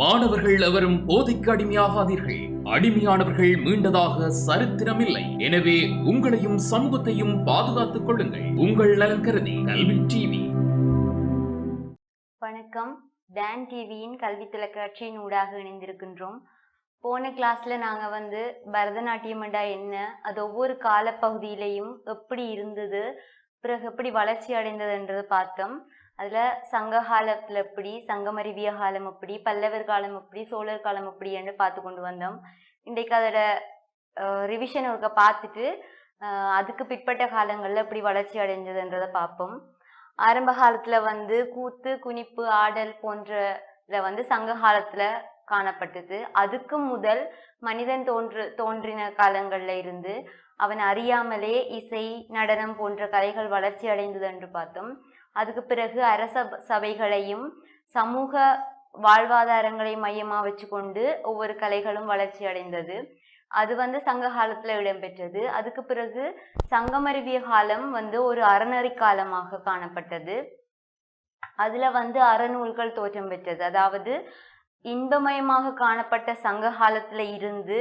மாணவர்கள் எவரும் போதைக்கு அடிமையாகாதீர்கள். அடிமையானவர்கள் மீண்டதாக சரித்திரமில்லை. எனவே உங்களையும் சமூகத்தையும் பாதுகாத்துக் கொள்ளுங்கள். உங்கள் நலன் கருதி கல்வி டிவி. வணக்கம். டான் டிவியின் கல்வி தொலைக்காட்சியின் ஊடாக இணைந்திருக்கின்றோம். போன கிளாஸ்ல நாங்க வந்து பரதநாட்டியம் என்ன அது ஒவ்வொரு காலப்பகுதியிலையும் எப்படி இருந்தது பிறகு எப்படி வளர்ச்சி அடைந்ததுன்றதை பார்த்தோம். அதில் சங்க காலத்தில் எப்படி சங்கமருவிய காலம் எப்படி பல்லவர் காலம் எப்படி சோழர் காலம் எப்படி என்று பார்த்து கொண்டு வந்தோம். இன்றைக்கு அதோட ரிவிஷன் ஒருக்க பார்த்துட்டு அதுக்கு பிற்பட்ட காலங்களில் எப்படி வளர்ச்சி அடைஞ்சதுன்றதை பார்ப்போம். ஆரம்ப காலத்தில் வந்து கூத்து குனிப்பு ஆடல் போன்றல வந்து சங்க காலத்தில் காணப்பட்டது. அதுக்கு முதல் மனிதன் தோன்று தோன்றின காலங்களில் இருந்து அவன் அறியாமலே இசை நடனம் போன்ற கலைகள் வளர்ச்சி அடைந்தது என்று பார்த்தோம். அதுக்கு பிறகு அரச சபைகளையும் சமூக வாழ்வாதாரங்களை மையமாக வச்சுக்கொண்டு ஒவ்வொரு கலைகளும் வளர்ச்சி அடைந்தது. அது வந்து சங்க காலத்துல இடம்பெற்றது. அதுக்கு பிறகு சங்கமருவிய காலம் வந்து ஒரு அறநெறி காலமாக காணப்பட்டது. அதுல வந்து அறநூல்கள் தோற்றம் பெற்றது. அதாவது இன்பமயமாக காணப்பட்ட சங்க காலத்துல இருந்து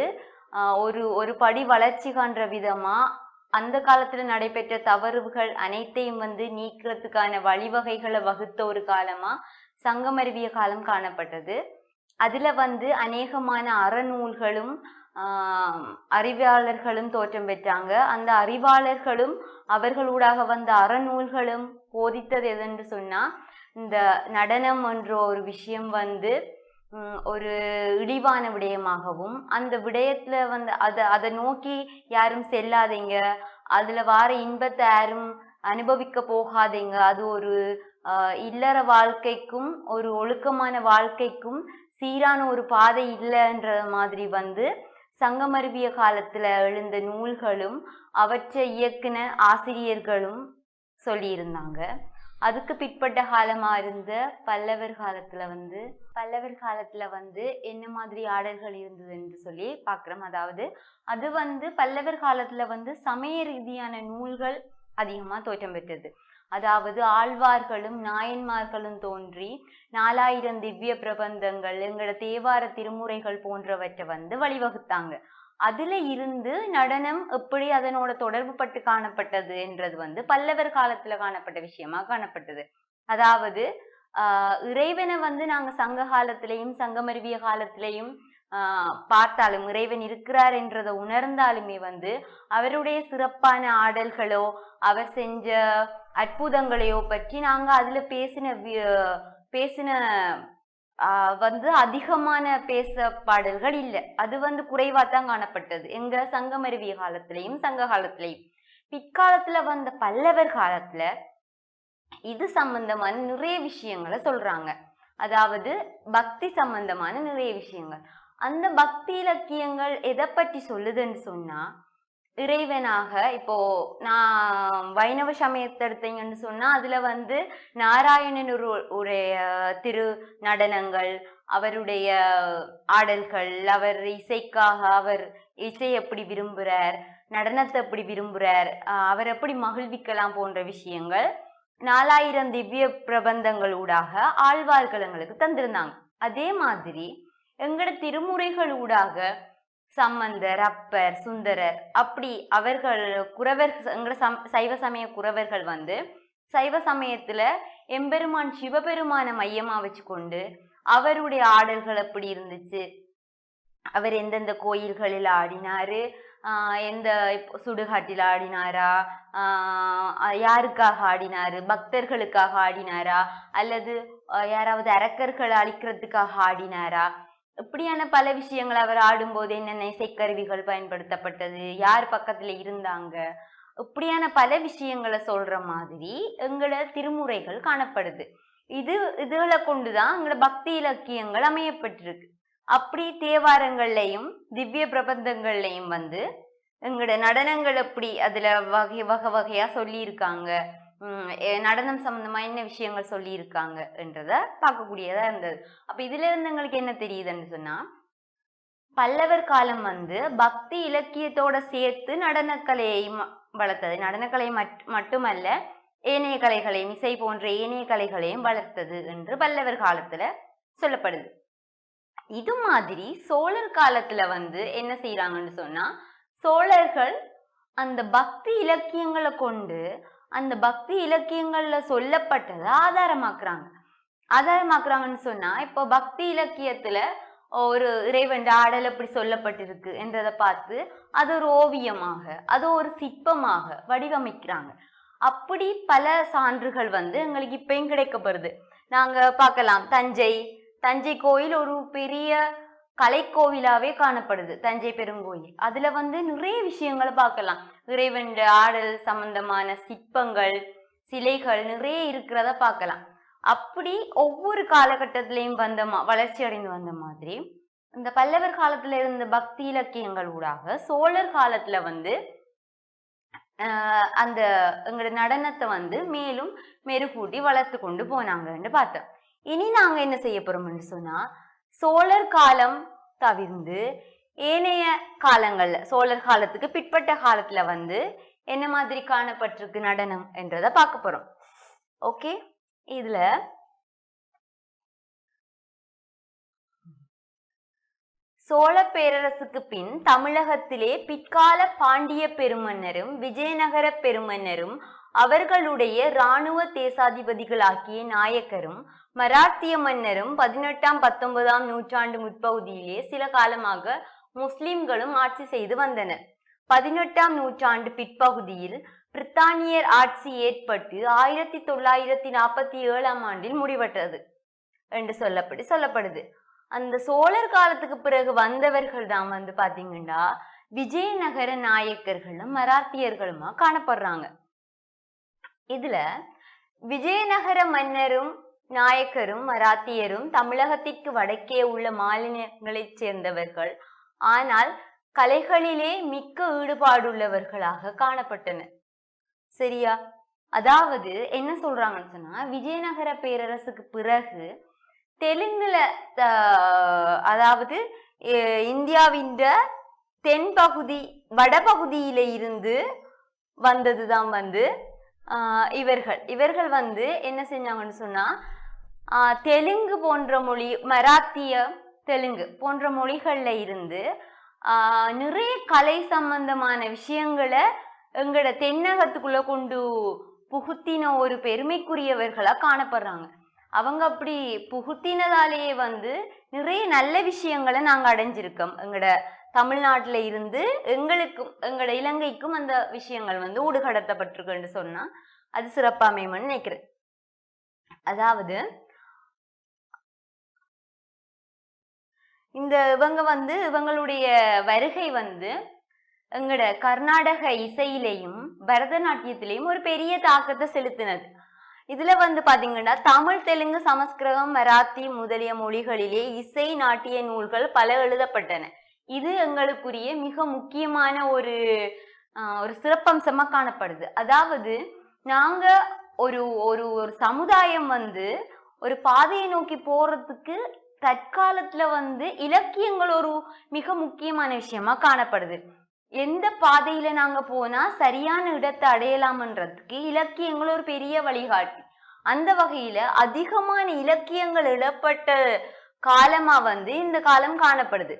ஒரு ஒரு படி வளர்ச்சி காண்ற விதமா அந்த காலத்துல நடைபெற்ற தவறுகள் அனைத்தையும் வந்து நீக்கிறதுக்கான வழிவகைகளை வகுத்த ஒரு காலமா சங்கமருவிய காலம் காணப்பட்டது. அதுல வந்து அநேகமான அறநூல்களும் அறிவியாளர்களும் அறிவாளர்களும் தோற்றம் பெற்றாங்க. அந்த அறிவாளர்களும் அவர்களூடாக வந்த அறநூல்களும் போதித்தது எதென்று சொன்னா இந்த நடனம் என்ற ஒரு விஷயம் வந்து ஒரு இழிவான விடயமாகவும் அந்த விடயத்துல வந்து அதை அதை நோக்கி யாரும் செல்லாதீங்க. அதுல வார இன்பத்தை யாரும் அனுபவிக்க போகாதீங்க. அது ஒரு இல்லற வாழ்க்கைக்கும் ஒரு ஒழுக்கமான வாழ்க்கைக்கும் சீரான ஒரு பாதை இல்லைன்ற மாதிரி வந்து சங்கமருவிய காலத்துல எழுந்த நூல்களும் அவற்றை இயக்குன ஆசிரியர்களும் சொல்லியிருந்தாங்க. அதுக்கு பிற்பட்ட காலமா இருந்த பல்லவர் காலத்துல வந்து பல்லவர் காலத்துல வந்து என்ன மாதிரி ஆடல்கள் இருந்தது என்று சொல்லி பாக்குறோம் அதாவது அது வந்து பல்லவர் காலத்துல வந்து சமய ரீதியான நூல்கள் அதிகமா தோற்றம் பெற்றது. அதாவது ஆழ்வார்களும் நாயன்மார்களும் தோன்றி நாலாயிரம் திவ்ய பிரபந்தங்கள் எங்களோட தேவார திருமுறைகள் போன்றவற்றை வந்து வழிவகுத்தாங்க. அதுல இருந்து நடனம் எப்படி அதனோட தொடர்பு பட்டு காணப்பட்டது என்றது வந்து பல்லவர் காலத்துல காணப்பட்ட விஷயமா காணப்பட்டது. அதாவது ஆஹ் இறைவனை வந்து நாங்க சங்க காலத்திலையும் சங்கமருவிய காலத்திலையும் ஆஹ் பார்த்தாலும் இறைவன் இருக்கிறார் என்றதை உணர்ந்தாலுமே வந்து அவருடைய சிறப்பான ஆடல்களோ அவர் செஞ்ச அற்புதங்களையோ பற்றி நாங்க அதுல பேசின வி- பேசின வந்து அதிகமான பேச பாடல்கள் இல்லை. அது வந்து குறைவா தான் காணப்பட்டது. எங்க சங்கமருவிய காலத்திலையும் சங்க காலத்திலையும். பிற்காலத்துல வந்த பல்லவர் காலத்துல இது சம்பந்தமான நிறைய விஷயங்களை சொல்றாங்க. அதாவது பக்தி சம்பந்தமான நிறைய விஷயங்கள். அந்த பக்தி இலக்கியங்கள் எதை பற்றி சொல்லுதுன்னு சொன்னா இறைவனாக இப்போ நான் வைணவ சமயத்தை எடுத்தீங்கன்னு சொன்னா அதுல வந்து நாராயணன் ஒரு உடைய திரு நடனங்கள் அவருடைய ஆடல்கள் அவர் இசைக்காக அவர் இசை எப்படி விரும்புறார் நடனத்தை எப்படி விரும்புறார் அவர் எப்படி மகிழ்விக்கலாம் போன்ற விஷயங்கள் நாலாயிரம் திவ்ய பிரபந்தங்களூடாக ஆழ்வார்கள் எங்களுக்கு தந்திருந்தாங்க. அதே மாதிரி எங்களோட திருமுறைகள் ஊடாக சம்பந்தர் அப்பர் சுந்தரர் அப்படி அவர்கள் குறவர் எங்களை சம் சைவ சமய குறவர்கள் வந்து சைவ சமயத்துல எம்பெருமான் சிவபெருமான மையமா வச்சுக்கொண்டு அவருடைய ஆடல்கள் எப்படி இருந்துச்சு? அவர் எந்தெந்த கோயில்களில் ஆடினாரு? எந்த இப்போ சுடுகாட்டில் ஆடினாரா? யாருக்காக ஆடினாரு? பக்தர்களுக்காக ஆடினாரா? அல்லது யாராவது அரக்கர்களை அழிக்கிறதுக்காக ஆடினாரா? இப்படியான பல விஷயங்கள் அவர் ஆடும்போது என்னென்ன இசைக்கருவிகள் பயன்படுத்தப்பட்டது யார் பக்கத்துல இருந்தாங்க இப்படியான பல விஷயங்களை சொல்ற மாதிரி எங்களோட திருமுறைகள் காணப்படுது. இது இதுகளை கொண்டுதான் எங்களோட பக்தி இலக்கியங்கள் அமையப்பட்டிருக்கு. அப்படி தேவாரங்கள்லையும் திவ்ய பிரபந்தங்கள்லையும் வந்து எங்களோட நடனங்கள் எப்படி அதுல வகை வகை வகையா சொல்லியிருக்காங்க. நடனம் சம்பந்தமா என்ன விஷயங்கள் சொல்லியிருக்காங்க என்றத பார்க்கக்கூடியதா இருந்தது. அப்ப இதுல இருந்து எங்களுக்கு என்ன தெரியுதுன்னு சொன்னா பல்லவர் காலம் வந்து பக்தி இலக்கியத்தோட சேர்த்து நடனக்கலையை வளர்த்தது. நடனக்கலை மட் மட்டுமல்ல ஏனைய கலைகளையும் இசை போன்ற ஏனைய கலைகளையும் வளர்த்தது என்று பல்லவர் காலத்துல சொல்லப்படுது. இது மாதிரி சோழர் காலத்துல வந்து என்ன செய்யறாங்கன்னு சொன்னா சோழர்கள் அந்த பக்தி இலக்கியங்களை கொண்டு அந்த பக்தி இலக்கியங்கள்ல சொல்லப்பட்டதை ஆதாரமாக்குறாங்க. ஆதாரமாக்குறாங்கன்னு சொன்னா இப்போ பக்தி இலக்கியத்துல ஒரு இறைவன் ஆடல் அப்படி சொல்லப்பட்டிருக்கு என்றதை பார்த்து அது ஒரு ஓவியமாக அது ஒரு சிற்பமாக வடிவமைக்கிறாங்க. அப்படி பல சான்றுகள் வந்து எங்களுக்கு இப்பயும் கிடைக்கப்படுது. நாங்க பார்க்கலாம். தஞ்சை. தஞ்சை கோயில் ஒரு பெரிய கலைக்கோவிலாவே காணப்படுது. தஞ்சை பெருங்கோயில். அதுல வந்து நிறைய விஷயங்களை பார்க்கலாம். இறைவன் ஆடல் சம்பந்தமான சிற்பங்கள் சிலைகள் நிறைய இருக்கிறத பார்க்கலாம். அப்படி ஒவ்வொரு காலகட்டத்திலையும் வந்த மா வளர்ச்சி அடைந்து வந்த மாதிரி இந்த பல்லவர் காலத்துல இருந்த பக்தி இலக்கியங்கள் ஊடாக சோழர் காலத்துல வந்து ஆஹ் அந்த எங்களோட நடனத்தை வந்து மேலும் மெருகூட்டி வளர்த்து கொண்டு போனாங்கன்னு பார்த்தோம். இனி நாங்க என்ன செய்ய போறோம்னு சொன்னா சோழர் காலம் தவிர்ந்து ஏனைய காலங்கள்ல சோழர் காலத்துக்கு பிற்பட்ட காலத்துல வந்து என்ன மாதிரி காணப்பட்டிருக்கு நடனம் என்றதை பார்க்க போறோம். ஓகே? இதுல சோழ பேரரசுக்கு பின் தமிழகத்திலே பிற்கால பாண்டிய பெருமன்னரும் விஜயநகர பெருமன்னரும் அவர்களுடைய இராணுவ தேசாதிபதிகளாகிய நாயக்கரும் மராத்திய மன்னரும் பதினெட்டாம் பத்தொன்பதாம் நூற்றாண்டு முற்பகுதியிலே சில காலமாக முஸ்லிம்களும் ஆட்சி செய்து வந்தனர். பதினெட்டாம் நூற்றாண்டு பிற்பகுதியில் பிரித்தானியர் ஆட்சி ஏற்பட்டு ஆயிரத்தி தொள்ளாயிரத்தி நாற்பத்தி ஏழாம் ஆண்டில் முடிவற்றது என்று சொல்லப்படி சொல்லப்படுது. அந்த சோழர் காலத்துக்கு பிறகு வந்தவர்கள் தான் வந்து பாத்தீங்கன்னா விஜயநகர நாயக்கர்களும் மராத்தியர்களுமா காணப்படுறாங்க. இதுல விஜயநகர மன்னரும் நாயக்கரும் மராத்தியரும் தமிழகத்திற்கு வடக்கே உள்ள மாநிலங்களைச் சேர்ந்தவர்கள் ஆனால் கலைகளிலே மிக்க ஈடுபாடுள்ளவர்களாக காணப்பட்டனர் சரியா? அதாவது என்ன சொல்றாங்கன்னு சொன்னா விஜயநகர பேரரசுக்கு பிறகு தெலுங்குல அதாவது இந்தியாவின் தென்பகுதி வடபகுதியில இருந்து வந்ததுதான் வந்து இவர்கள். இவர்கள் வந்து என்ன செஞ்சாங்கன்னு சொன்னா தெலுங்கு போன்ற மொழி மராத்திய தெலுங்கு போன்ற மொழிகளில் இருந்து நிறைய கலை சம்பந்தமான விஷயங்களை எங்களோட தென்னகத்துக்குள்ளே கொண்டு புகுத்தின ஒரு பெருமைக்குரியவர்களாக காணப்படுறாங்க. அவங்க அப்படி புகுத்தினதாலேயே வந்து நிறைய நல்ல விஷயங்களை நாங்கள் அடைஞ்சிருக்கோம். எங்களோட தமிழ்நாட்டில் இருந்து எங்களுக்கும் எங்களோட இலங்கைக்கும் அந்த விஷயங்கள் வந்து ஊடுகடத்தப்பட்டிருக்குன்னு சொன்னால் அது சிறப்பாமையம்னு நினைக்கிறேன். அதாவது இந்த இவங்க வந்து இவங்களுடைய வருகை வந்து எங்களோட கர்நாடக இசையிலையும் பரதநாட்டியத்திலையும் ஒரு பெரிய தாக்கத்தை செலுத்தினது. இதுல வந்து பாத்தீங்கன்னா தமிழ் தெலுங்கு சமஸ்கிருதம் மராத்தி முதலிய மொழிகளிலே இசை நாட்டிய நூல்கள் பல எழுதப்பட்டன. இது எங்களுக்குரிய மிக முக்கியமான ஒரு ஒரு சிறப்பம்சமா காணப்படுது. அதாவது நாங்க ஒரு ஒரு ஒரு சமுதாயம் வந்து ஒரு பாதையை நோக்கி போறதுக்கு தற்காலத்துல வந்து இலக்கியங்கள் ஒரு மிக முக்கியமான விஷயமா காணப்படுது. எந்த பாதையில நாங்க போனா சரியான இடத்தை அடையலாம்ன்றதுக்கு இலக்கியங்கள் ஒரு பெரிய வழிகாட்டி. அந்த வகையில அதிகமான இலக்கியங்கள் இடப்பட்ட காலமா வந்து இந்த காலம் காணப்படுது.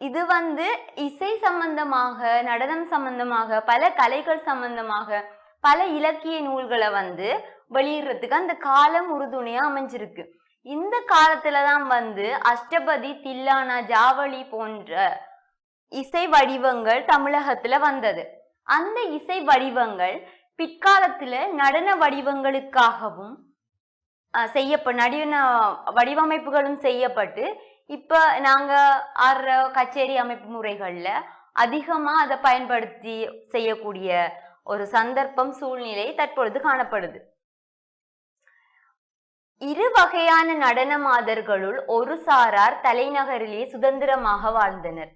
இது வந்து இசை சம்பந்தமாக நடனம் சம்பந்தமாக பல கலைகள் சம்பந்தமாக பல இலக்கிய நூல்களை வந்து வெளியிடுறதுக்கு அந்த காலம் உறுதுணையா அமைஞ்சிருக்கு. இந்த காலத்துல தான் வந்து அஷ்டபதி தில்லானா ஜாவளி போன்ற இசை வடிவங்கள் தமிழகத்துல வந்தது. அந்த இசை வடிவங்கள் பிற்காலத்துல நடன வடிவங்களுக்காகவும் செய்யப்ப நடன வடிவமைப்புகளும் செய்யப்பட்டு இப்ப நாங்க ஆடுற கச்சேரி அமைப்பு முறைகள்ல அதிகமா அதை பயன்படுத்தி செய்யக்கூடிய ஒரு சந்தர்ப்பம் சூழ்நிலை தற்பொழுது காணப்படுது. இரு வகையான நடன மாதர்களுள் ஒரு சாரார் தலைநகரிலே சுதந்திரமாக வாழ்ந்தனர்.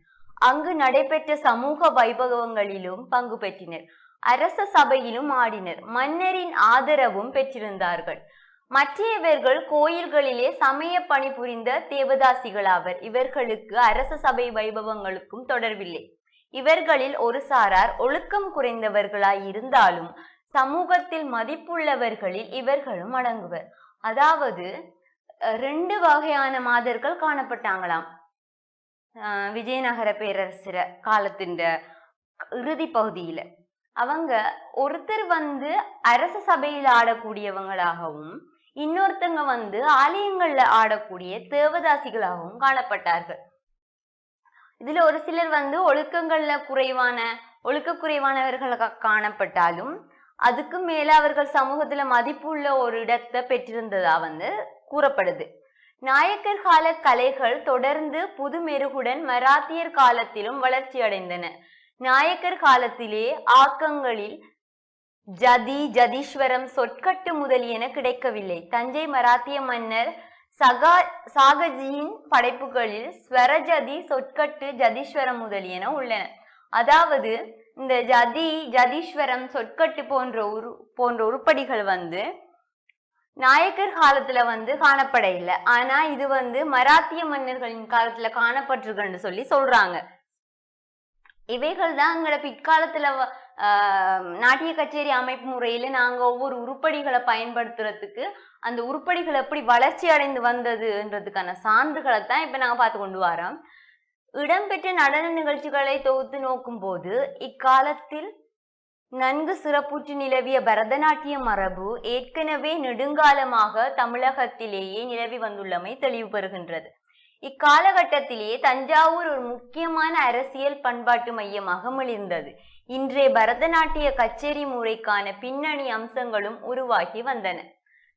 அங்கு நடைபெற்ற சமூக வைபவங்களிலும் பங்கு பெற்றினர். அரச சபையிலும் ஆடினர். மன்னரின் ஆதரவும் பெற்றிருந்தார்கள். மற்றையவர்கள் கோயில்களிலே சமய பணிபுரிந்த தேவதாசிகளாவர். இவர்களுக்கு அரச சபை வைபவங்களுக்கும் தொடர்பில்லை. இவர்களில் ஒரு சாரார் ஒழுக்கம் குறைந்தவர்களாய் இருந்தாலும் சமூகத்தில் மதிப்புள்ளவர்களில் இவர்களும் அடங்குவர். அதாவது ரெண்டு வகையான மாதர்கள் காணப்பட்டாங்களாம். விஜயநகர பேரரசர காலத்தின் இறுதி பகுதியில. அவங்க ஒருத்தர் வந்து அரச சபையில் ஆடக்கூடியவங்களாகவும் இன்னொருத்தங்க வந்து ஆலயங்கள்ல ஆடக்கூடிய தேவதாசிகளாகவும் காணப்பட்டார்கள். இதுல ஒரு சிலர் வந்து ஒழுக்கங்கள்ல குறைவான ஒழுக்க குறைவானவர்களாக காணப்பட்டாலும் அதுக்கு மேல அவர்கள் சமூகத்துல மதிப்புள்ள ஒரு இடத்தை பெற்றிருந்ததா வந்து கூறப்படுது. நாயக்கர் கால கலைகள் தொடர்ந்து புது மெருகுடன் மராத்தியர் காலத்திலும் வளர்ச்சி அடைந்தன. நாயக்கர் காலத்திலே ஆக்கங்களில் ஜதி ஜதீஸ்வரம் சொற்கட்டு முதலியன கிடைக்கவில்லை. தஞ்சை மராத்திய மன்னர் சகா சாகஜியின் படைப்புகளில் ஸ்வரஜதி சொற்கட்டு ஜதீஸ்வரம் முதலியன உள்ளன. அதாவது இந்த ஜதி ஜதீஸ்வரம் சொற்கட்டு போன்ற உரு போன்ற உருப்படிகள் வந்து நாயக்கர் காலத்துல வந்து காணப்பட இல்லை ஆனா இது வந்து மராத்திய மன்னர்களின் காலத்துல காணப்பட்டிருக்குன்னு சொல்லி சொல்றாங்க. இவைகள் தான் எங்களோட பிற்காலத்துல ஆஹ் நாட்டிய கச்சேரி அமைப்பு முறையில நாங்க ஒவ்வொரு உருப்படிகளை பயன்படுத்துறதுக்கு அந்த உருப்படிகள் எப்படி வளர்ச்சி அடைந்து வந்ததுன்றதுக்கான சான்றுகளை தான் இப்ப நாங்க பார்த்து கொண்டு வரோம் இடம்பெற்ற நடன நிகழ்ச்சிகளை தொகுத்து நோக்கும்போது இக்காலத்தில் நன்கு சிறப்புற்று நிலவிய பரதநாட்டிய மரபு ஏற்கனவே நெடுங்காலமாக தமிழகத்திலேயே நிலவி வந்துள்ளமை தெளிவு பெறுகின்றது. இக்காலகட்டத்திலேயே தஞ்சாவூர் ஒரு முக்கியமான அரசியல் பண்பாட்டு மையமாக மிளிர்ந்தது. இன்றைய பரதநாட்டிய கச்சேரி முறைக்கான பின்னணி அம்சங்களும் உருவாகி வந்தன.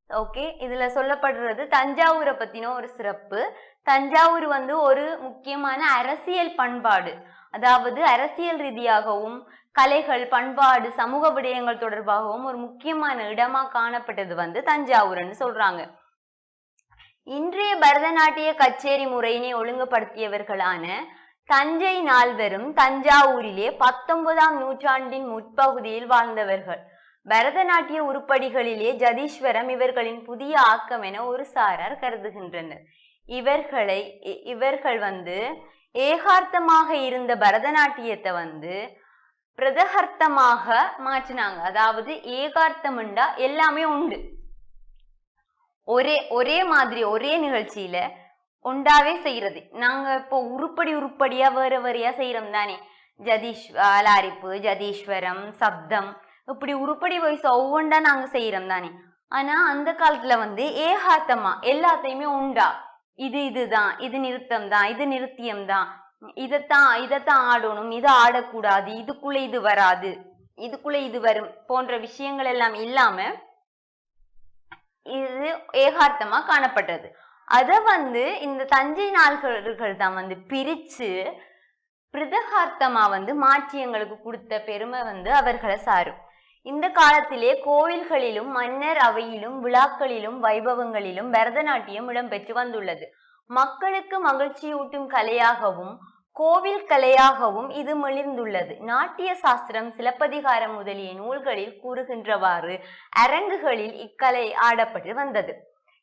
ஓகே இதுல சொல்லப்படுறது தஞ்சாவூரை பத்தின ஒரு சிறப்பு. தஞ்சாவூர் வந்து ஒரு முக்கியமான அரசியல் பண்பாடு. அதாவது அரசியல் ரீதியாகவும் கலைகள் பண்பாடு சமூக விடயங்கள் தொடர்பாகவும் ஒரு முக்கியமான இடமா காணப்பட்டது வந்து தஞ்சாவூர்னு சொல்றாங்க. இன்றைய பரதநாட்டிய கச்சேரி முறையினை ஒழுங்குபடுத்தியவர்களான தஞ்சை நால்வரும் தஞ்சாவூரிலே பத்தொன்பதாம் நூற்றாண்டின் முற்பகுதியில் வாழ்ந்தவர்கள். பரதநாட்டிய உருப்படிகளிலே ஜதீஸ்வரம் இவர்களின் புதிய ஆக்கம் என ஒரு சாரார் கருதுகின்றனர். இவர்களை இ- இவர்கள் வந்து ஏகார்த்தமாக இருந்த பரதநாட்டியத்தை வந்து பிரதகர்த்தமாக மாற்றினாங்க. அதாவது ஏகார்த்தம்ண்டா எல்லாமே உண்டு. ஒரே ஒரே மாதிரி ஒரே நிகழ்ச்சியில உண்டாவே செய்யறது. நாங்க இப்போ உருப்படி உருப்படியா வேற வேறையா செய்யறோம் தானே. ஜதீஷ் அலாரிப்பு ஜதீஸ்வரம் சப்தம் இப்படி உருப்படி வயசு ஒவ்வொன்றா நாங்க செய்யறோம் தானே. ஆனா அந்த காலத்துல வந்து ஏகார்த்தமா எல்லாத்தையுமே உண்டா? இது இதுதான் இது நிறுத்தம் தான் இது நிறுத்தியம் தான் இதைத்தான் இதைத்தான் ஆடணும் இதை ஆடக்கூடாது இதுக்குள்ள இது வராது இதுக்குள்ள இது வரும் போன்ற விஷயங்கள் எல்லாம் இல்லாம இது ஏகார்த்தமா காணப்பட்டது. அதை வந்து இந்த தஞ்சை நாள்கள் தான் வந்து பிரிச்சு பிரதகார்த்தமா வந்து மாற்றியங்களுக்கு கொடுத்த பெருமை வந்து அவர்களை சாரும். இந்த காலத்திலே கோவில்களிலும் மன்னர் அவையிலும் விழாக்களிலும் வைபவங்களிலும் பரதநாட்டியம் இடம்பெற்று வந்துள்ளது. மக்களுக்கு மகிழ்ச்சியூட்டும் கலையாகவும் கோவில் கலையாகவும் இது மிளிர்ந்துள்ளது நாட்டிய சாஸ்திரம் சிலப்பதிகாரம் முதலிய நூல்களில் கூறுகின்றவாறு அரங்குகளில் இக்கலை ஆடப்பட்டு வந்தது.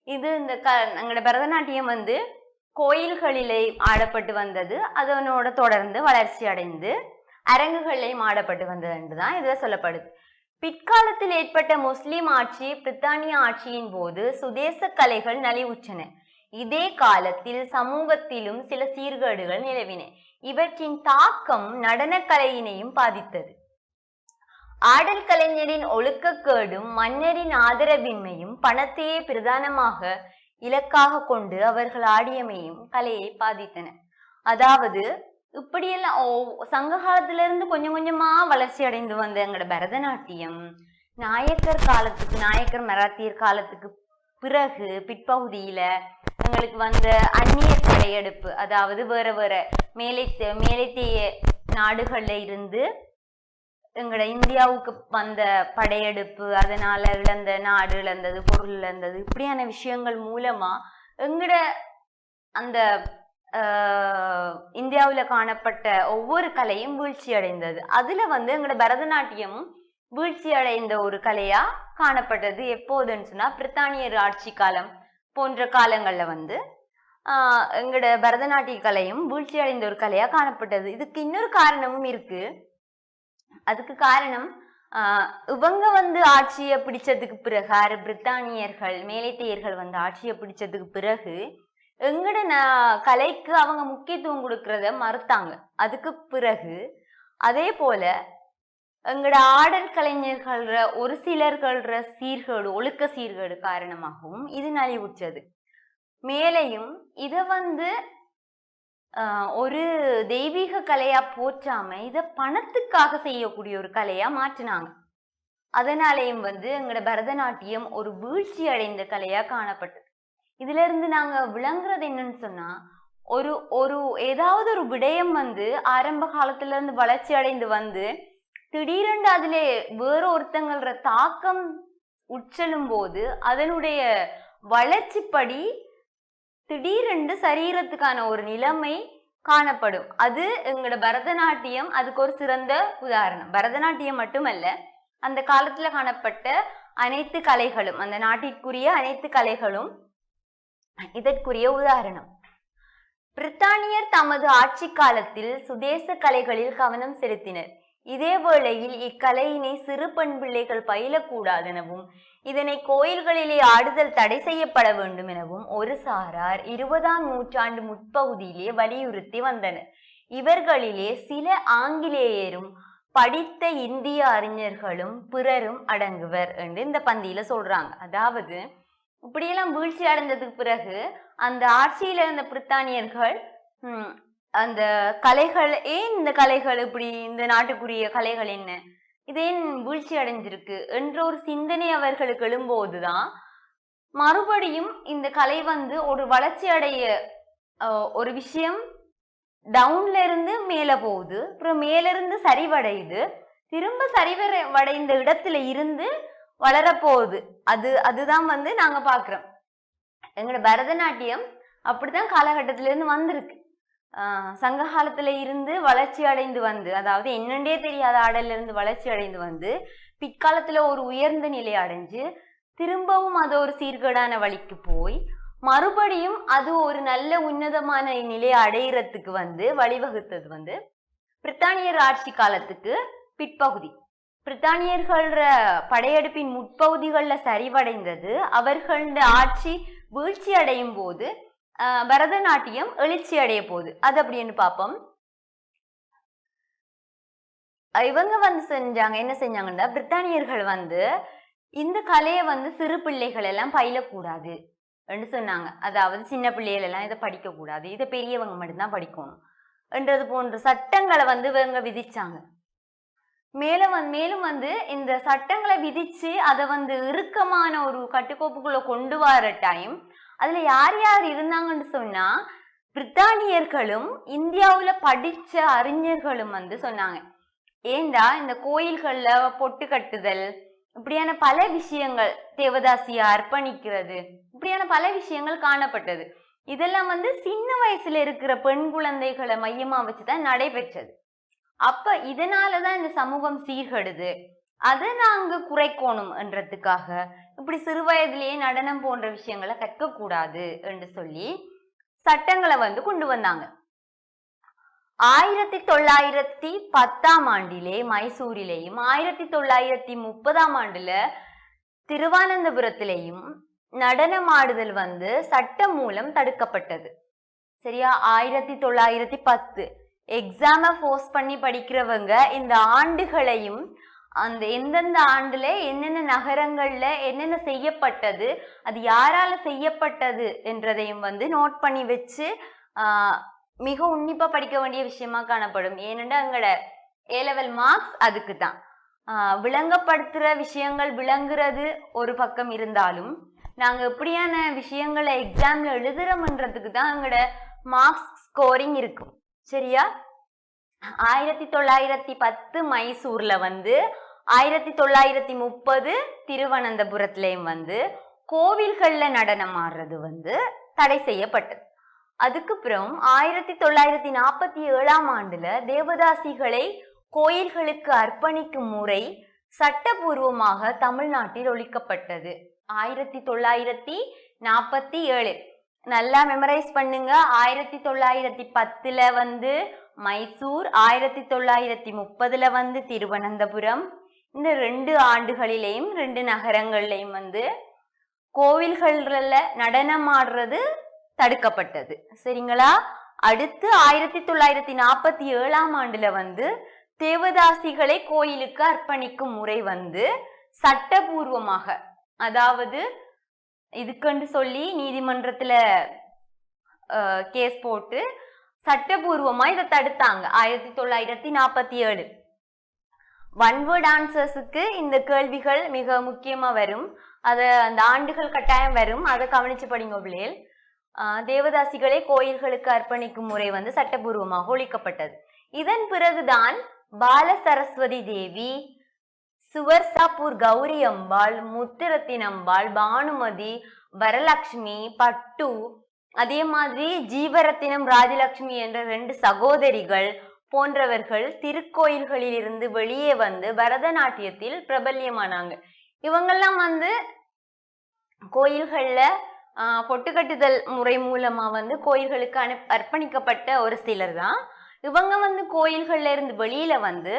இது இந்த க எங்களோட பரதநாட்டியம் வந்து கோயில்களிலே ஆடப்பட்டு வந்தது. அதனோட தொடர்ந்து வளர்ச்சி அடைந்து அரங்குகளிலேயும் ஆடப்பட்டு வந்தது என்றுதான் இதுல சொல்லப்படுது. பிற்காலத்தில் ஏற்பட்ட முஸ்லிம் ஆட்சி பிரித்தானிய ஆட்சியின் போது சுதேச கலைகள் நலிவுற்றன. இதே காலத்தில் சமூகத்திலும் சில சீர்கேடுகள் நிலவின. இவற்றின் தாக்கம் நடனக்கலையினையும் பாதித்தது. ஆடல் கலைஞரின் ஒழுக்கக்கேடும் மன்னரின் ஆதரவின்மையும் பணத்தையே பிரதானமாக இலக்காக கொண்டு அவர்கள் ஆடியமையும் கலையை பாதித்தன. அதாவது இப்படியெல்லாம் ஓ- சங்க காலத்துல இருந்து கொஞ்சம் கொஞ்சமா வளர்ச்சி அடைந்து வந்த எங்களோட பரதநாட்டியம் நாயக்கர் காலத்துக்கு நாயக்கர் மராத்தியர் காலத்துக்கு பிறகு பிற்பகுதியில எங்களுக்கு வந்த அந்நியர் படையெடுப்பு அதாவது வேற வேற மேலை மேலைத்தேய நாடுகள்ல இருந்து எங்களோட இந்தியாவுக்கு வந்த படையெடுப்பு அதனால இழந்த நாடு இழந்தது பொருள் இழந்தது இப்படியான விஷயங்கள் மூலமா எங்கட அந்த இந்தியாவில் காணப்பட்ட ஒவ்வொரு கலையும் வீழ்ச்சி அடைந்தது. அதில் வந்து எங்களோட பரதநாட்டியமும் வீழ்ச்சி அடைந்த ஒரு கலையா காணப்பட்டது எப்போதுன்னு சொன்னா பிரித்தானியர் ஆட்சி காலம் போன்ற காலங்கள்ல வந்து எங்களோட பரதநாட்டிய கலையும் வீழ்ச்சி அடைந்த ஒரு கலையா காணப்பட்டது. இதுக்கு இன்னொரு காரணமும் இருக்கு. அதுக்கு காரணம் இவங்க வந்து ஆட்சியை பிடிச்சதுக்கு பிறகு பிரித்தானியர்கள் மேலைத்தையர்கள் வந்து ஆட்சியை பிடிச்சதுக்கு பிறகு எங்கட ந- கலைக்கு அவங்க முக்கியத்துவம் கொடுக்கறத மறுத்தாங்க. அதுக்கு பிறகு அதே போல எங்கட ஆடல் கலைஞர்கள ஒரு சிலர்கள சீர்கேடு ஒழுக்க சீர்கேடு காரணமாகவும் இது நலிவுற்றது. மேலையும் இத வந்து ஒரு தெய்வீக கலையா போற்றாம இத பணத்துக்காக செய்யக்கூடிய ஒரு கலையா மாற்றினாங்க. அதனாலேயும் வந்து எங்கட பரதநாட்டியம் ஒரு வீழ்ச்சி அடைந்த கலையா காணப்பட்டது. இதுல இருந்து நாங்க விளங்குறது என்னன்னு சொன்னா ஒரு ஒரு ஏதாவது ஒரு விடயம் வந்து ஆரம்ப காலத்துல இருந்து வளர்ச்சி அடைந்து வந்து திடீரென்று அதுல வேற ஒருத்தங்கள தாக்கம் உட்செல்லும் போது அதனுடைய வளர்ச்சிப்படி திடீரென்று சரீரத்துக்கான ஒரு நிலைமை காணப்படும். அது எங்களோட பரதநாட்டியம் அதுக்கு ஒரு சிறந்த உதாரணம். பரதநாட்டியம் மட்டுமல்ல அந்த காலத்துல காணப்பட்ட அனைத்து கலைகளும் அந்த நாட்டிற்குரிய அனைத்து கலைகளும் இதற்குரிய உதாரணம். பிரித்தானியர் தமது ஆட்சி காலத்தில் சுதேச கலைகளில் கவனம் செலுத்தினர். இதே வேளையில் இக்கலையினை சிறு பெண் பிள்ளைகள் பயிலக்கூடாதெனவும் இதனை கோயில்களிலே ஆடுதல் தடை செய்யப்பட வேண்டும் எனவும் ஒரு சாரார் இருபதாம் நூற்றாண்டு முற்பகுதியிலே வலியுறுத்தி வந்தனர். இவர்களிலே சில ஆங்கிலேயரும் படித்த இந்திய அறிஞர்களும் பிறரும் அடங்குவர் என்று இந்த பந்தியில சொல்றாங்க. அதாவது இப்படியெல்லாம் வீழ்ச்சி அடைந்ததுக்கு பிறகு அந்த ஆட்சியில இருந்த பிரித்தானியர்கள் அந்த கலைகள் ஏன் இந்த கலைகள் இப்படி இந்த நாட்டுக்குரிய கலைகள் என்ன? இது ஏன் வீழ்ச்சி அடைஞ்சிருக்கு? என்ற ஒரு சிந்தனை அவர்களுக்கு எழும்போதுதான் மறுபடியும் இந்த கலை வந்து ஒரு வளர்ச்சி அடைய ஒரு விஷயம் டவுன்ல இருந்து மேல போகுது அப்புறம் மேல இருந்து சரிவடையுது திரும்ப சரிவடைந்த இடத்துல இருந்து வளரப்போகுது. அது அதுதான் வந்து நாங்க பாக்குறோம். எங்களோட பரதநாட்டியம் அப்படிதான் காலகட்டத்தில இருந்து வந்திருக்கு. சங்க காலத்துல இருந்து வளர்ச்சி அடைந்து வந்து அதாவது என்னண்டே தெரியாத ஆடல்ல இருந்து வளர்ச்சி அடைந்து வந்து பிற்காலத்துல ஒரு உயர்ந்த நிலை அடைஞ்சு திரும்பவும் அது ஒரு சீர்கேடான வழிக்கு போய் மறுபடியும் அது ஒரு நல்ல உன்னதமான நிலையை அடையிறதுக்கு வந்து வழிவகுத்தது வந்து பிரித்தானியர் ஆட்சி காலத்துக்கு பிற்பகுதி. பிரித்தானியர்கள படையெடுப்பின் முற்பகுதிகளில் சரிவடைந்தது. அவர்கள ஆட்சி வீழ்ச்சி அடையும் போது பரதநாட்டியம் எழுச்சி அடைய போகுது. அது அப்படின்னு பார்ப்போம் இவங்க வந்து செஞ்சாங்க என்ன செஞ்சாங்கன்னா பிரித்தானியர்கள் வந்து இந்த கலையை வந்து சிறு பிள்ளைகள் எல்லாம் பயிலக்கூடாது என்று சொன்னாங்க. அதாவது சின்ன பிள்ளைகள் எல்லாம் இதை படிக்கக்கூடாது. இதை பெரியவங்க மட்டும்தான் படிக்கணும். என்றது போன்ற சட்டங்களை வந்து இவங்க விதிச்சாங்க. மேலும் வந்து மேலும் வந்து இந்த சட்டங்களை விதிச்சு அதை வந்து இறுக்கமான ஒரு கட்டுக்கோப்புக்குள்ள கொண்டு வர டைம் அதுல யார் யார் இருந்தாங்கன்னு சொன்னா பிரித்தானியர்களும் இந்தியாவுல படிச்ச அறிஞர்களும் வந்து சொன்னாங்க. ஏண்டா இந்த கோயில்கள்ல பொட்டு கட்டுதல் இப்படியான பல விஷயங்கள் தேவதாசியை அர்ப்பணிக்கிறது இப்படியான பல விஷயங்கள் காணப்பட்டது. இதெல்லாம் வந்து சின்ன வயசுல இருக்கிற பெண் குழந்தைகளை மையமா வச்சுதான் நடைபெற்றது. அப்ப இதனாலதான் இந்த சமூகம் சீர்கெடுது. அதை நாங்க குறைக்கணும் என்றதுக்காக இப்படி சிறு வயதிலேயே நடனம் போன்ற விஷயங்களை கற்க கூடாது என்று சொல்லி சட்டங்களை வந்து கொண்டு வந்தாங்க. ஆயிரத்தி தொள்ளாயிரத்தி பத்தாம் ஆண்டிலே மைசூரிலேயும் ஆயிரத்தி தொள்ளாயிரத்தி முப்பதாம் ஆண்டுல திருவானந்தபுரத்திலேயும் நடனமாடுதல் வந்து சட்டம் மூலம் தடுக்கப்பட்டது. சரியா? ஆயிரத்தி தொள்ளாயிரத்தி பத்து. எக்ஸாமை ஃபோர்ஸ் பண்ணி படிக்கிறவங்க இந்த ஆண்டுகளையும் அந்த எந்தெந்த ஆண்டில் என்னென்ன நகரங்களில் என்னென்ன செய்யப்பட்டது அது யாரால் செய்யப்பட்டது என்றதையும் வந்து நோட் பண்ணி வச்சு மிக உன்னிப்பாக படிக்க வேண்டிய விஷயமா காணப்படும். ஏனென்றால் எங்களோட ஏ லெவல் மார்க்ஸ் அதுக்கு தான் விளங்கப்படுத்துகிற விஷயங்கள் விளங்குறது ஒரு பக்கம் இருந்தாலும் நாங்கள் எப்படியான விஷயங்களை எக்ஸாமில் எழுதுறோம்ன்றதுக்கு தான் எங்களோட மார்க்ஸ் ஸ்கோரிங் இருக்கும். சரியா? ஆயிரத்தி தொள்ளாயிரத்தி பத்து மைசூர்ல வந்து ஆயிரத்தி தொள்ளாயிரத்தி முப்பது திருவனந்தபுரத்துலேயும் வந்து கோவில்கள்ல நடனம் ஆடுறது வந்து தடை செய்யப்பட்டது. அதுக்கப்புறம் ஆயிரத்தி தொள்ளாயிரத்தி நாற்பத்தி ஏழாம் ஆண்டுல தேவதாசிகளை கோயில்களுக்கு அர்ப்பணிக்கும் முறை சட்டபூர்வமாக தமிழ்நாட்டில் ஒழிக்கப்பட்டது. ஆயிரத்தி தொள்ளாயிரத்தி நாற்பத்தி ஏழு நல்லா மெமரைஸ் பண்ணுங்க. ஆயிரத்தி தொள்ளாயிரத்தி பத்துல வந்து மைசூர் ஆயிரத்தி தொள்ளாயிரத்தி முப்பதுல வந்து திருவனந்தபுரம். இந்த ரெண்டு ஆண்டுகளிலேயும் ரெண்டு நகரங்கள்லையும் வந்து கோவில்கள்ல நடனம் ஆடுறது தடுக்கப்பட்டது. சரிங்களா? அடுத்து ஆயிரத்தி தொள்ளாயிரத்தி நாற்பத்தி ஏழாம் ஆண்டுல வந்து தேவதாசிகளை கோயிலுக்கு அர்ப்பணிக்கும் முறை வந்து சட்டபூர்வமாக அதாவது இதுக்குன்னு சொல்லி நீதிமன்றத்துல கேஸ் போட்டு சட்டபூர்வமா இதை தடுத்தாங்க. ஆயிரத்தி தொள்ளாயிரத்தி நாற்பத்தி ஏழு. ஒன்வேர்ட் ஆன்சர்ஸுக்கு இந்த கேள்விகள் மிக முக்கியமா வரும். அத அந்த ஆண்டுகள் கட்டாயம் வரும். அதை கவனிச்சு படிங்க பிள்ளைகள் தேவதாசிகளை கோயில்களுக்கு அர்ப்பணிக்கும் முறை வந்து சட்டபூர்வமாக ஒழிக்கப்பட்டது. இதன் பிறகுதான் பால சரஸ்வதி தேவி சுவர்சாப்பூர் கௌரி அம்பாள் முத்துரத்தின் அம்பாள் பானுமதி வரலட்சுமி பட்டு அதே மாதிரி ஜீவரத்தினம் ராஜலட்சுமி என்ற ரெண்டு சகோதரிகள் போன்றவர்கள் திருக்கோயில்களில் இருந்து வெளியே வந்து பரதநாட்டியத்தில் பிரபல்யமானாங்க. இவங்கெல்லாம் வந்து கோயில்கள்ல பொட்டுக்கட்டுதல் முறை மூலமா வந்து கோயில்களுக்கு அனு அர்ப்பணிக்கப்பட்ட ஒரு சிலர் தான். இவங்க வந்து கோயில்கள்ல இருந்து வெளியில வந்து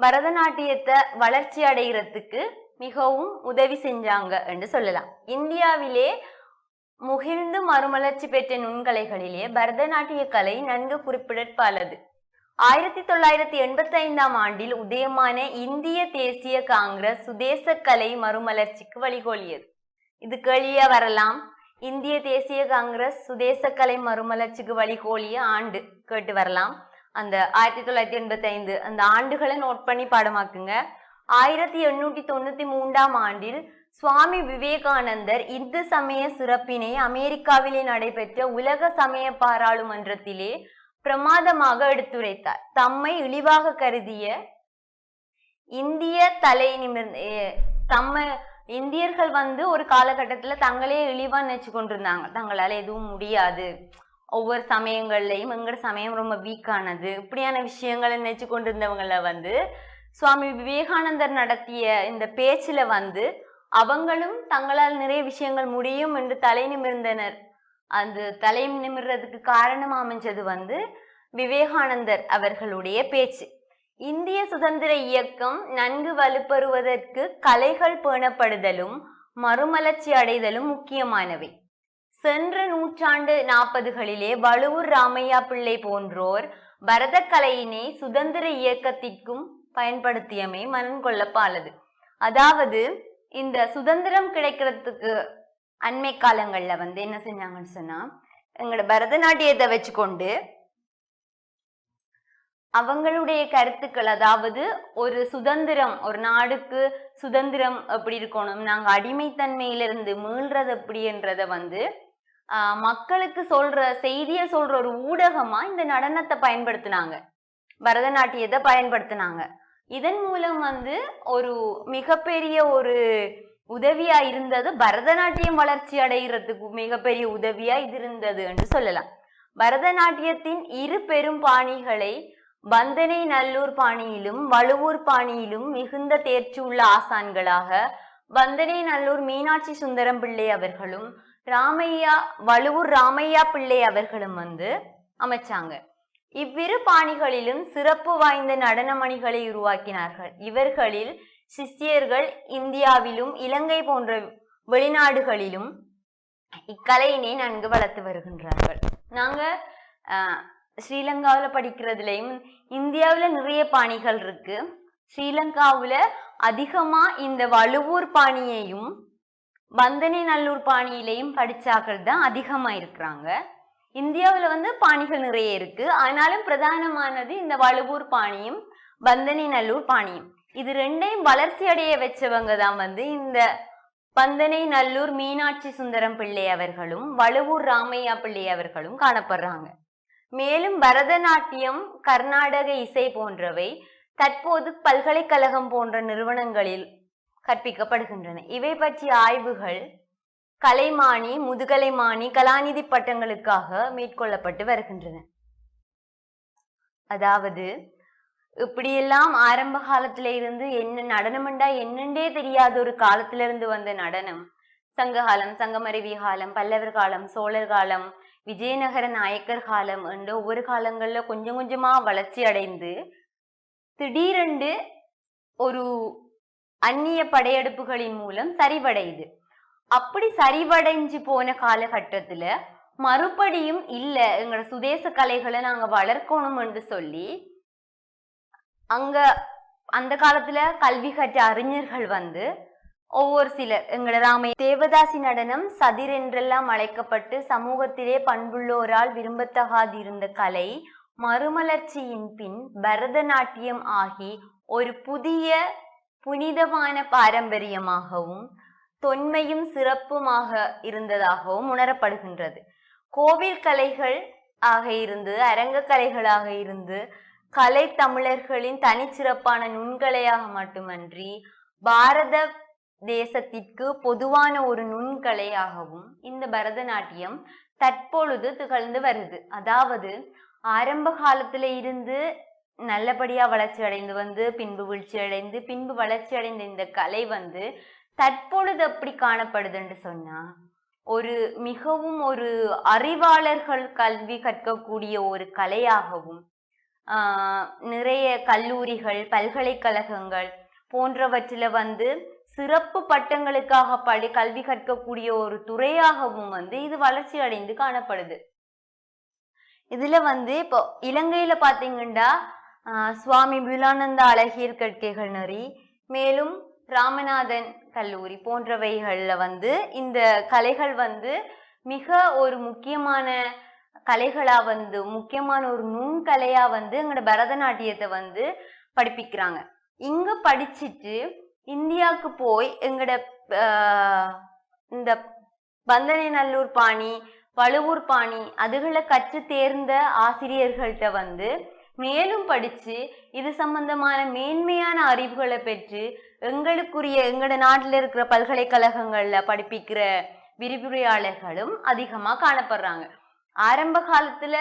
பரதநாட்டியத்தை வளர்ச்சி அடைகிறதுக்கு மிகவும் உதவி செஞ்சாங்க என்று சொல்லலாம். இந்தியாவிலே முகிழ்ந்து மறுமலர்ச்சி பெற்ற நுண்கலைகளிலே பரதநாட்டிய கலை நன்கு குறிப்பிடப்பாலது ஆயிரத்தி தொள்ளாயிரத்தி எண்பத்தி ஐந்தாம் ஆண்டில் உதயமான இந்திய தேசிய காங்கிரஸ் சுதேச கலை மறுமலர்ச்சிக்கு வழிகோலியது. இது கேள்வியா வரலாம். இந்திய தேசிய காங்கிரஸ் சுதேச கலை மறுமலர்ச்சிக்கு வழிகோலிய ஆண்டு கேட்டு வரலாம். அந்த ஆயிரத்தி தொள்ளாயிரத்தி எண்பத்தி ஐந்து அந்த ஆண்டுகளை நோட் பண்ணி பாடமாக்குங்க. ஆயிரத்தி எண்ணூற்றி தொண்ணூத்தி மூன்றாம் ஆண்டில் சுவாமி விவேகானந்தர் இந்து சமய சிறப்பினை அமெரிக்காவிலே நடைபெற்ற உலக சமய பாராளுமன்றத்திலே பிரமாதமாக எடுத்துரைத்தார். தம்மை இழிவாக கருதிய இந்திய தலை நிமிர் தம்ம இந்தியர்கள் வந்து ஒரு காலகட்டத்தில் தங்களே இழிவாக நினைச்சு கொண்டிருந்தாங்க தங்களால் எதுவும் முடியாது. ஒவ்வொரு சமயங்கள்லையும் எங்கட சமயம் ரொம்ப வீக்கானது இப்படியான விஷயங்களை நினைச்சு கொண்டிருந்தவங்கள வந்து சுவாமி விவேகானந்தர் நடத்திய இந்த பேச்சில் வந்து அவங்களும் தங்களால் நிறைய விஷயங்கள் முடியும் என்று தலை நிமிர்ந்தனர். அந்த தலை நிமிர்றதுக்கு காரணம் அமைஞ்சது வந்து விவேகானந்தர் அவர்களுடைய பேச்சு. இந்திய சுதந்திர இயக்கம் நன்கு வலுப்பெறுவதற்கு கலைகள் பேணப்படுதலும் மறுமலர்ச்சி அடைதலும் முக்கியமானவை. சென்ற நூற்றாண்டு நாற்பதுகளிலே வழுவூர் ராமையா பிள்ளை போன்றோர் பரதக்கலையினை சுதந்திர இயக்கத்திற்கும் பயன்படுத்தியமை மனம் கொள்ளப்பாலது. அதாவது இந்த சுதந்திரம் கிடைக்கிறதுக்கு அண்மை காலங்கள்ல வந்து என்ன செஞ்சாங்கன்னு சொன்னா எங்களோட பரதநாட்டியத்தை வச்சுக்கொண்டு அவங்களுடைய கருத்துக்கள் அதாவது ஒரு சுதந்திரம் ஒரு நாடுக்கு சுதந்திரம் எப்படி இருக்கணும் நாங்கள் அடிமைத்தன்மையிலிருந்து மீள்றது எப்படின்றத வந்து மக்களுக்கு சொல்ற செய்தியை சொல்ற ஒரு ஊடகமா இந்த நடனத்தை பயன்படுத்தினாங்க. பரதநாட்டியத்தை பயன்படுத்தினாங்க. இதன் மூலம் வந்து ஒரு மிகப்பெரிய ஒரு உதவியா இருந்தது. பரதநாட்டியம் வளர்ச்சி அடைகிறதுக்கு மிகப்பெரிய உதவியா இது இருந்தது என்று சொல்லலாம். பரதநாட்டியத்தின் இரு பெரும் பாணிகளை பந்தனை நல்லூர் பாணியிலும் வழுவூர் பாணியிலும் மிகுந்த தேர்ச்சி உள்ள ஆசான்களாக பந்தனை நல்லூர் மீனாட்சி சுந்தரம் பிள்ளை அவர்களும் ராமையா வழுவூர் ராமையா பிள்ளை அவர்களும் வந்து அமைச்சாங்க. இவ்விரு பாணிகளிலும் சிறப்பு வாய்ந்த நடனமணிகளை உருவாக்கினார்கள். இவர்களில் சிஷ்யர்கள் இந்தியாவிலும் இலங்கை போன்ற வெளிநாடுகளிலும் இக்கலையினை நன்கு வளர்த்து வருகின்றார்கள். நாங்க ஸ்ரீலங்காவில் படிக்கிறதுலையும் இந்தியாவில் நிறைய பாணிகள் இருக்கு. ஸ்ரீலங்காவில் அதிகமாக இந்த வழுவூர் பாணியையும் பந்தனை நல்லூர் பாணியிலையும் படித்தாக்கள் தான் அதிகமாக இருக்கிறாங்க. இந்தியாவில் வந்து பாணிகள் நிறைய இருக்கு. ஆனாலும் பிரதானமானது இந்த வழுவூர் பாணியும் பந்தனை நல்லூர் பாணியும். இது ரெண்டையும் வளர்ச்சி அடைய வச்சவங்க தான் வந்து இந்த பந்தனை நல்லூர் மீனாட்சி சுந்தரம் பிள்ளை அவர்களும் வழுவூர் ராமையா பிள்ளை அவர்களும் காணப்படுறாங்க. மேலும் பரதநாட்டியம் கர்நாடக இசை போன்றவை தற்போது பல்கலைக்கழகம் போன்ற நிறுவனங்களில் கற்பிக்கப்படுகின்றன. இவை பற்றிய ஆய்வுகள் கலைமானி முதுகலைமானி கலாநிதி பட்டங்களுக்காக மேற்கொள்ளப்பட்டு வருகின்றன. அதாவது இப்படியெல்லாம் ஆரம்ப காலத்துல இருந்து என்ன நடனம்ண்டா என்னண்டே தெரியாத ஒரு காலத்துல இருந்து வந்த நடனம். சங்ககாலம் சங்கமருவி காலம் பல்லவர் காலம் சோழர் காலம் விஜயநகர நாயக்கர் காலம் என்று ஒவ்வொரு காலங்கள்ல கொஞ்சம் கொஞ்சமா வளர்ச்சி அடைந்து திடீரென்று ஒரு அந்நிய படையெடுப்புகளின் மூலம் சரிவடையுது. அப்படி சரிவடைஞ்சு போன காலகட்டத்துல மறுபடியும் இல்ல எங்களோட சுதேச கலைகளை நாங்க வளர்க்கணும் என்று சொல்லி அங்க அந்த காலத்துல கல்வி கற்ற அறிஞர்கள் வந்து ஒவ்வொரு சிலர் எங்களோட ராமை தேவதாசி நடனம் சதிர் என்றெல்லாம் அழைக்கப்பட்டு சமூகத்திலே பண்புள்ளோரால் விரும்பத்தகாதிருந்த கலை மறுமலர்ச்சியின் பின் பரதநாட்டியம் ஆகி ஒரு புதிய புனிதமான பாரம்பரியமாகவும் தொன்மையும் சிறப்புமாக இருந்ததாகவும் உணரப்படுகின்றது. கோவில் கலைகள் ஆக இருந்து அரங்க கலைகளாக இருந்து கலை தமிழர்களின் தனிச்சிறப்பான நுண்கலையாக மட்டுமன்றி பாரத தேசத்திற்கு பொதுவான ஒரு நுண்கலையாகவும் இந்த பரதநாட்டியம் தற்பொழுது திகழ்ந்து வருது. அதாவது ஆரம்ப காலத்துல இருந்து நல்லபடியாக வளர்ச்சி அடைந்து வந்து பின்பு வீழ்ச்சி அடைந்து பின்பு வளர்ச்சி அடைந்த இந்த கலை வந்து தற்பொழுது எப்படி காணப்படுதுன்னு சொன்னா ஒரு மிகவும் ஒரு அறிவாளர்கள் கல்வி கற்கக்கூடிய ஒரு கலையாகவும் நிறைய கல்லூரிகள் பல்கலைக்கழகங்கள் போன்றவற்றில் வந்து சிறப்பு பட்டங்களுக்காக படி கல்வி கற்கக்கூடிய ஒரு துறையாகவும் வந்து இது வளர்ச்சி அடைந்து காணப்படுது. இதுல வந்து இப்போ இலங்கையில பாத்தீங்கன்னா சுவாமி விபுலானந்த அழகியர் கற்கைகள் நெறி மேலும் ராமநாதன் கல்லூரி போன்றவைகளில் வந்து இந்த கலைகள் வந்து மிக ஒரு முக்கியமான கலைகளாக வந்து முக்கியமான ஒரு நுண்கலையாக வந்து எங்களோட பரதநாட்டியத்தை வந்து படிப்பிக்கிறாங்க. இங்கே படிச்சுட்டு இந்தியாவுக்கு போய் எங்களோட இந்த பந்தனை நல்லூர் பாணி வழுவூர் பாணி அதுகளை கற்று தேர்ந்த ஆசிரியர்கள்ட்ட வந்து மேலும் படித்து இது சம்பந்தமான மேன்மையான அறிவுகளை பெற்று எங்களுக்குரிய எங்களோட நாட்டில் இருக்கிற பல்கலைக்கழகங்களில் படிப்பிக்கிற விரிவுரையாளர்களும் அதிகமாக காணப்படுறாங்க. ஆரம்ப காலத்தில்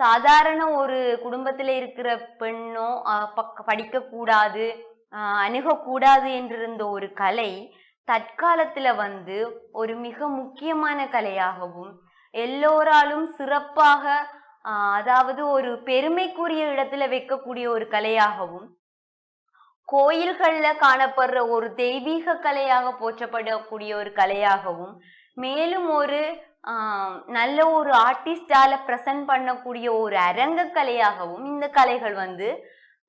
சாதாரண ஒரு குடும்பத்தில் இருக்கிற பெண்ணோ பக்க- படிக்கக்கூடாது அணுகக்கூடாது என்றிருந்த ஒரு கலை தற்காலத்தில் வந்து ஒரு மிக முக்கியமான கலையாகவும் எல்லோராலும் சிறப்பாக அதாவது ஒரு பெருமைக்குரிய இடத்துல வைக்கக்கூடிய ஒரு கலையாகவும் கோயில்கள்ல காணப்படுற ஒரு தெய்வீக கலையாக போற்றப்படக்கூடிய ஒரு கலையாகவும் மேலும் ஒரு நல்ல ஒரு ஆர்டிஸ்டால பிரசன்ட் பண்ணக்கூடிய ஒரு அரங்க கலையாகவும் இந்த கலைகள் வந்து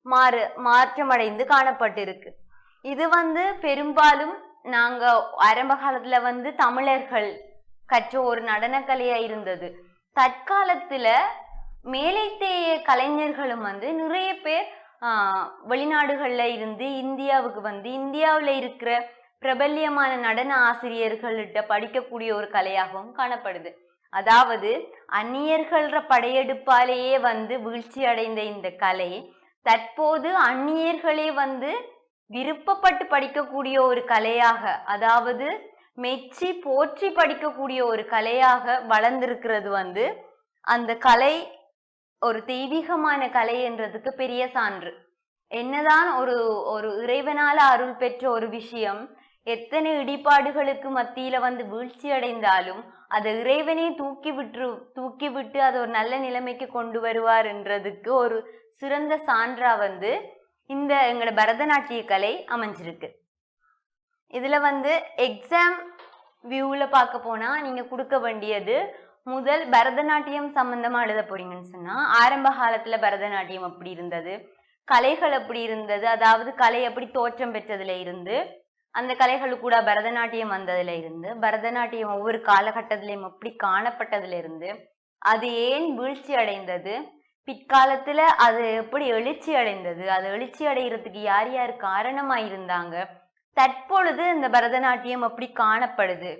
மாறு மாற்றமடைந்து காணப்பட்டிருக்கு. இது வந்து பெரும்பாலும் நாங்க ஆரம்ப காலத்துல வந்து தமிழர்கள் கற்ற ஒரு நடனக்கலையா இருந்தது. தற்காலத்துல மேலைத்தேய கலைஞர்களும் வந்து நிறைய பேர் வெளிநாடுகளில் இருந்து இந்தியாவுக்கு வந்து இந்தியாவில் இருக்கிற பிரபல்யமான நடன ஆசிரியர்கள்கிட்ட படிக்கக்கூடிய ஒரு கலையாகவும் காணப்படுது. அதாவது அந்நியர்கள படையெடுப்பாலேயே வந்து வீழ்ச்சி அடைந்த இந்த கலை தற்போது அந்நியர்களே வந்து விருப்பப்பட்டு படிக்கக்கூடிய ஒரு கலையாக அதாவது மெச்சி போற்றி படிக்கக்கூடிய ஒரு கலையாக வளர்ந்திருக்கிறது வந்து அந்த கலை ஒரு தெய்வீகமான கலை என்றதுக்கு பெரிய சான்று. என்னதான் ஒரு ஒரு இறைவனால அருள் பெற்ற ஒரு விஷயம் எத்தனை இடிபாடுகளுக்கு மத்தியில வந்து வீழ்ச்சி அடைந்தாலும் அதை இறைவனே தூக்கி விட்டு தூக்கி விட்டு அதை ஒரு நல்ல நிலைமைக்கு கொண்டு வருவார் என்றதுக்கு ஒரு சிறந்த சான்றா வந்து இந்த எங்களோட பரதநாட்டிய கலை அமைஞ்சிருக்கு. இதுல வந்து எக்ஸாம் வியூவில் பார்க்க போனா நீங்க கொடுக்க வேண்டியது முதல் பரதநாட்டியம் சம்பந்தமா எழுத போறீங்கன்னு சொன்னா ஆரம்ப காலத்துல பரதநாட்டியம் அப்படி இருந்தது. கலைகள் அப்படி இருந்தது. அதாவது கலை எப்படி தோற்றம் பெற்றதுல இருந்து அந்த கலைகள் கூட பரதநாட்டியம் வந்ததுல இருந்து பரதநாட்டியம் ஒவ்வொரு காலகட்டத்திலையும் எப்படி காணப்பட்டதுல இருந்து அது ஏன் வீழ்ச்சி அடைந்தது? பிற்காலத்துல அது எப்படி எழுச்சி அடைந்தது? அது எழுச்சி அடைகிறதுக்கு யார் யார் காரணமா இருந்தாங்க தற்பொழுது இந்த பரதநாட்டியம் அப்படி காணப்படுது.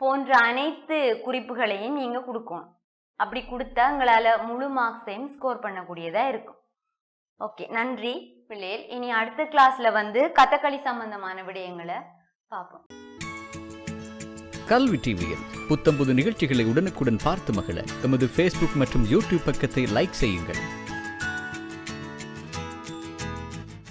போன்ற அனைத்து குறிப்புகளையும் நீங்கள் கொடுக்கணும். அப்படி கொடுத்தா உங்களால் முழு மார்க்ஸையும் ஸ்கோர் பண்ணக்கூடியதாக இருக்கும். ஓகே நன்றி பிள்ளைகள் இனி அடுத்த கிளாஸ்ல வந்து கதகளி சம்பந்தமான விடயங்களை பார்ப்போம். கல்வி டிவியில் புத்தம்புது நிகழ்ச்சிகளை உடனுக்குடன் பார்த்து மகிழ. எமது ஃபேஸ்புக் மற்றும் யூடியூப் பக்கத்தை லைக் செய்யுங்கள்.